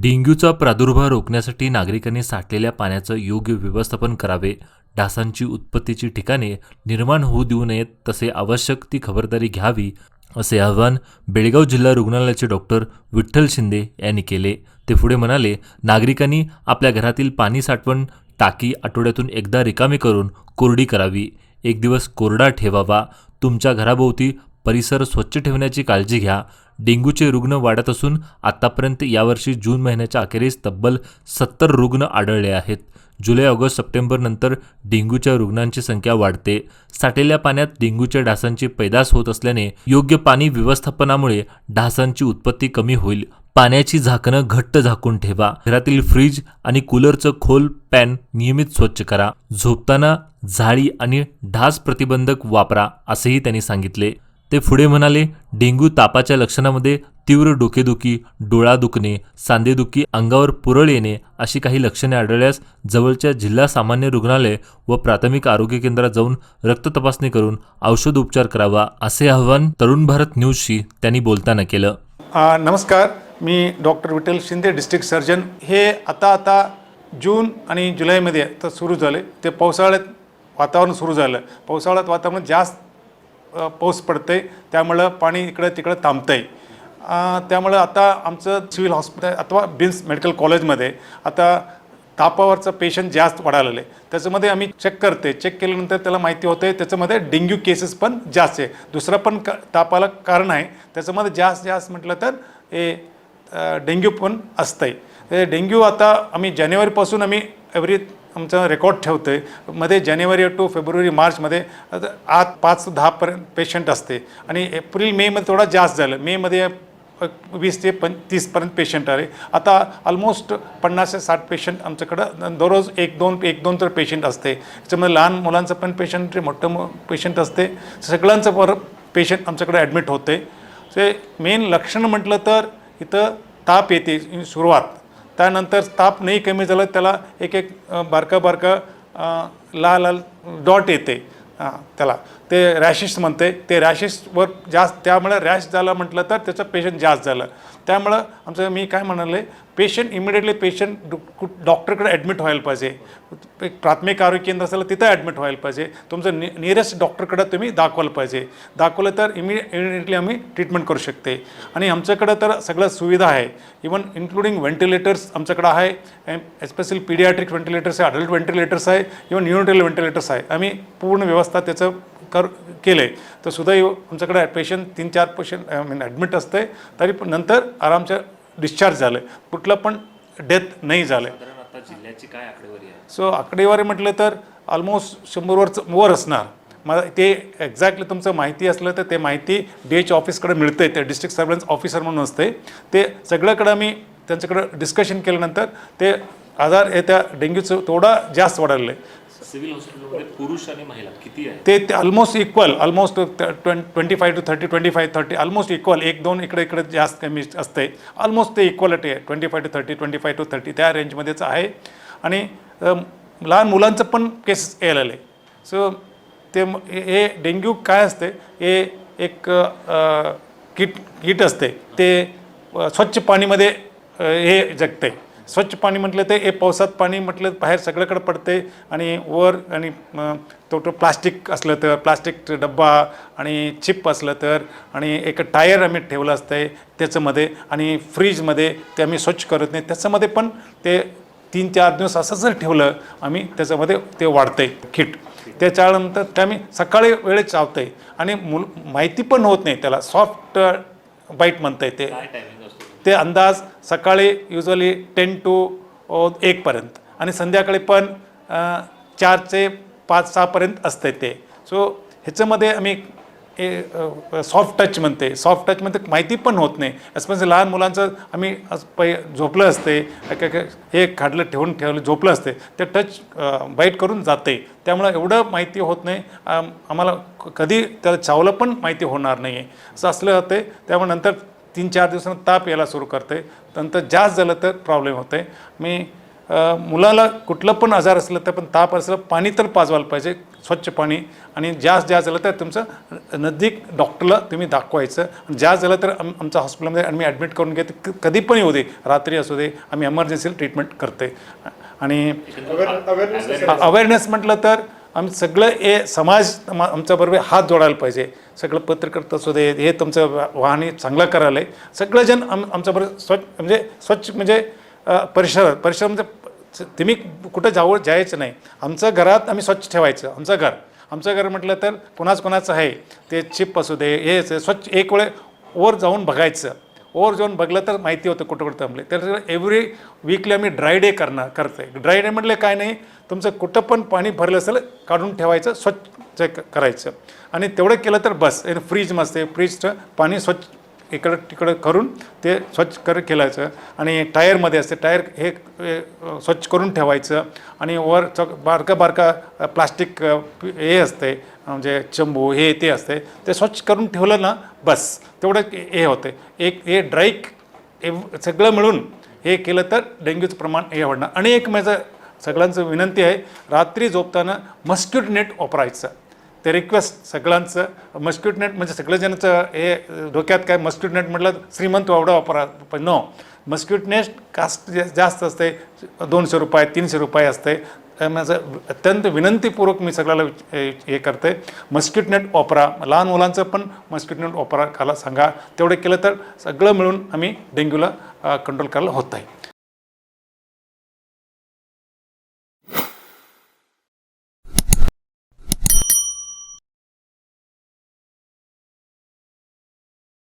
डेंग्यूचा प्रादुर्भाव रोखण्यासाठी नागरिकांनी साठलेल्या पाण्याचं योग्य व्यवस्थापन करावे डासांची उत्पत्तीची ठिकाणे निर्माण होऊ देऊ नयेत तसे आवश्यक ती खबरदारी घ्यावी असे आवाहन बेळगाव जिल्हा रुग्णालयाचे डॉक्टर विठ्ठल शिंदे यांनी केले. ते पुढे म्हणाले नागरिकांनी आपल्या घरातील पाणी साठवण टाकी आठवड्यातून एकदा रिकामी करून कोरडी करावी. एक दिवस कोरडा ठेवावा. तुमच्या घराभोवती परिसर स्वच्छ ठेवण्याची काळजी घ्या. डेंग्यूचे रुग्ण वाढत असून आतापर्यंत यावर्षी जून महिन्याच्या अखेरीस तब्बल सत्तर रुग्ण आढळले आहेत. जुलै ऑगस्ट सप्टेंबर नंतर डेंग्यूच्या रुग्णांची संख्या वाढते. साठलेल्या पाण्यात डेंग्यूच्या डासांची पैदास होत असल्याने योग्य पाणी व्यवस्थापनामुळे डासांची उत्पत्ती कमी होईल. पाण्याची झाकणं घट्ट झाकून ठेवा. घरातील फ्रीज आणि कूलरचं खोल पॅन नियमित स्वच्छ करा. झोपताना जाळी आणि ढास प्रतिबंधक वापरा असेही त्यांनी सांगितले. ते पुढे म्हणाले डेंग्यू तापाच्या लक्षणामध्ये तीव्र डोकेदुखी डोळा दुखणे सांधेदुखी अंगावर पुरळ येणे अशी काही लक्षणे आढळल्यास जवळच्या जिल्हा सामान्य रुग्णालय व प्राथमिक आरोग्य केंद्रात जाऊन रक्त तपासणी करून औषध उपचार करावा असे आवाहन तरुण भारत न्यूजशी त्यांनी बोलताना केलं. नमस्कार. मी doctor Vitthal Shinde district surgeon. हे आता आता जून आणि जुलैमध्ये तर सुरू झाले. ते पावसाळ्यात वातावरण सुरू झालं. पावसाळ्यात वातावरण जास्त पाऊस पडते त्यामुळं पाणी इकडं तिकडं थांबतं आहे त्यामुळं आता आमचं सिव्हिल हॉस्पिटल अथवा बिन्स मेडिकल कॉलेजमध्ये आता तापावरचं पेशंट जास्त वाढायला आहे. त्याच्यामध्ये आम्ही चेक करते चेक केल्यानंतर त्याला माहिती होते त्याच्यामध्ये डेंग्यू केसेस पण जास्त आहे. दुसरं पण क तापाला कारण आहे. त्याच्यामध्ये जास्त जास्त म्हटलं तर हे डेंग्यू पण असतं आहे डेंग्यू आता आम्ही जानेवारीपासून आम्ही एव्हरी आमचं रेकॉर्ड ठेवतो आहे मध्ये जानेवारी टू फेब्रुवारी मार्चमध्ये आत पाच दहापर्यंत पेशंट असते. आणि एप्रिल मेमध्ये थोडा जास्त झालं. मेमध्ये वीस ते पं तीसपर्यंत पेशंट आले. आता ऑलमोस्ट पन्नास ते साठ पेशंट आमच्याकडं दररोज एक दोन एक दोन तर पेशंट असते. त्याच्यामध्ये लहान मुलांचं पण पेशंट मोठं पेशंट असते. सगळ्यांचं पर पेशंट आमच्याकडे ॲडमिट होते. ते मेन लक्षण म्हटलं तर इथं ताप येते सुरुवात. त्यानंतर ताप नाही कमी झालं त्याला एक एक बारका बारका लाल लाल डॉट येते. हां त्याला. ते रॅशेस म्हणते. ते रॅशेसवर जास्त त्यामुळे रॅश झाला म्हटलं तर त्याचं पेशंट जास्त झालं. त्यामुळं आमचं मी काय म्हणाले पेशंट इमिडिएटली पेशंट डॉक्टरकडे ॲडमिट व्हायला पाहिजे. एक प्राथमिक आरोग्य केंद्र असेल तिथं ॲडमिट व्हायला पाहिजे. तुमचं नि नियरेस्ट डॉक्टरकडं तुम्ही दाखवायला पाहिजे. दाखवलं तर इमि इमिडिएटली आम्ही ट्रीटमेंट करू शकते. आणि आमच्याकडं तर सगळ्या सुविधा आहे. इवन इन्क्लुडिंग व्हेंटिलेटर्स आमच्याकडं आहे. एस्पेशली पीडियाट्रिक व्हेंटिलेटर्स आहे अडल्ट व्हेंटिलेटर्स आहे इवन युनिटेल व्हेंटिलेटर्स आहे. आम्ही पूर्ण व्यवस्था त्याचं कर केलं तर सुदैव आमच्याकडे पेशंट तीन चार पेशंट आय मीन ॲडमिट असते तरी पण नंतर आरामचं डिस्चार्ज झालं. कुठलं पण डेथ नाही झालं. जिल्ह्याची काय आकडेवारी आहे? सो आकडेवारी म्हटलं तर ऑलमोस्ट शंभरवरचं वर असणार. मला ते एक्झॅक्टली तुमचं माहिती असलं तर ते माहिती डी एच ऑफिसकडे मिळते ते डिस्ट्रिक्ट सर्वेलन्स ऑफिसर म्हणून असते ते सगळ्याकडं मी त्यांच्याकडं डिस्कशन केल्यानंतर ते आजार हे त्या डेंग्यूचं थोडा जास्त वाढलेलं आहे सिव्हिल हॉस्पिटलमध्ये पुरुष आणि महिला किती आहे? ते ते almost equal almost twenty five to thirty twenty five thirty almost equal एक दोन इकडे इकडे जास्त कमी असते. ऑलमोस्ट ते इक्वलिटी आहे. Twenty five to thirty twenty five to thirty त्या रेंजमध्येच आहे. आणि लहान मुलांचं पण केसेस यायला आले सो ते हे डेंग्यू काय असते? हे एक किट किट असते. ते स्वच्छ पाणीमध्ये हे जगते. स्वच्छ पाणी म्हटलं ते हे पावसात पाणी म्हटलं बाहेर सगळ्याकडे पडते आणि वर आणि तो प्लास्टिक असलं तर प्लास्टिक डब्बा आणि चिप असलं तर आणि एक टायर आम्ही ठेवलं असतं त्याच्यामध्ये आणि फ्रीजमध्ये ते आम्ही स्वच्छ करत नाही. त्याच्यामध्ये पण ते तीन चार दिवस असं जर ठेवलं आम्ही त्याच्यामध्ये ते वाढतंय किट त्याच्यानंतर ते आम्ही सकाळी वेळेत आहे आणि मुल माहिती पण होत नाही त्याला. सॉफ्ट बाईट म्हणता येते ते ते अंदाज सकाळी युजली टेन टू एकपर्यंत आणि संध्याकाळी पण चारचे चार ते पाच सहापर्यंत असते ते. सो ह्याच्यामध्ये आम्ही सॉफ्ट टच म्हणते. सॉफ्ट टच म्हणते माहिती पण होत नाही. एस्पेशली लहान मुलांचं आम्ही पै झोपलं असते एक- हे खाडलं ठेवून ठेवलं झोपलं असते ते टच बाईट करून जाते. त्यामुळं एवढं माहिती होत नाही. आम्हाला कधी त्याला चावलं पण माहिती होणार नाही आहे असं असलं होते त्यामुळे नंतर तीन चार दिवसानं ताप यायला सुरू करते नंतर जास्त झालं तर प्रॉब्लेम होते मी मुलाला कुठलं पण आजार असलं तर पण ताप असलं पाणी तर पाजवायला पाहिजे. स्वच्छ पाणी आणि जास्त जास्त झालं तर तुमचं नजदीक डॉक्टरला तुम्ही दाखवायचं. आणि जास्त झालं तर आम आमच्या हॉस्पिटलमध्ये आम्ही ॲडमिट करून घेते. कधी पण येऊ दे. रात्री असू दे. आम्ही एमर्जन्सीला ट्रीटमेंट करते आणि अवेअरनेस म्हटलं तर आम्ही सगळं हे समाज आमच्याबरोबर हात जोडायला पाहिजे. सगळं पत्रकर्ता असू दे हे तुमचं वा- वाहने चांगलं करायला आहे. सगळेजण आम आमच्याबरोबर स्वच्छ म्हणजे स्वच्छ म्हणजे परिसर परिसर म्हणजे तुम्ही कुठं जावं जायचं नाही. आमचं घरात आम्ही स्वच्छ ठेवायचं आमचं घर. आमचं घर म्हटलं तर कोणाच कोणाचं आहे. ते चिप असू दे हे स्वच्छ एक वेळ वर जाऊन बघायचं. ओवर जाऊन बघलं तर माहिती होतं कुठं कुठं थांबले. तर एव्हरी वीकली आम्ही ड्राय डे करणार करतोय. ड्राय डे म्हटलं काय नाही तुमचं कुठं पण पाणी भरलं असेल काढून ठेवायचं स्वच्छ करायचं. आणि तेवढं केलं तर बस फ्रीज मस्त आहे. फ्रीजचं पाणी स्वच्छ इकडं तिकडं करून ते स्वच्छ कर केलायचं. आणि टायरमध्ये असते टायर हे स्वच्छ करून ठेवायचं. आणि वर चक बारका बारका प्लास्टिक हे असते म्हणजे चंबू हे ते असते. ते स्वच्छ करून ठेवलं ना बस तेवढं हे होते. एक हे ड्राईक हे सगळं मिळून हे केलं तर डेंग्यूचं प्रमाण हे वाढणार. आणि एक माझं सगळ्यांचं विनंती आहे रात्री झोपताना मस्क्युट नेट वापरायचं. ते रिक्वेस्ट सगळ्यांचं मस्क्यूट नेट म्हणजे सगळेजणचं हे डोक्यात काय मस्क्यूट नेट म्हटलं श्रीमंत एवढं वापरा. पण नो मस्क्यूट नेट कास्ट जास्त असते दोनशे रुपये तीनशे रुपये असते माझं अत्यंत विनंतीपूर्वक मी सगळ्याला हे करते मस्क्यूट नेट वापरा. लहान मुलांचं पण मस्क्यूट नेट वापरा खाला सांगा. तेवढं केलं तर सगळं मिळून आम्ही डेंग्यूला कंट्रोल करायला होत आहे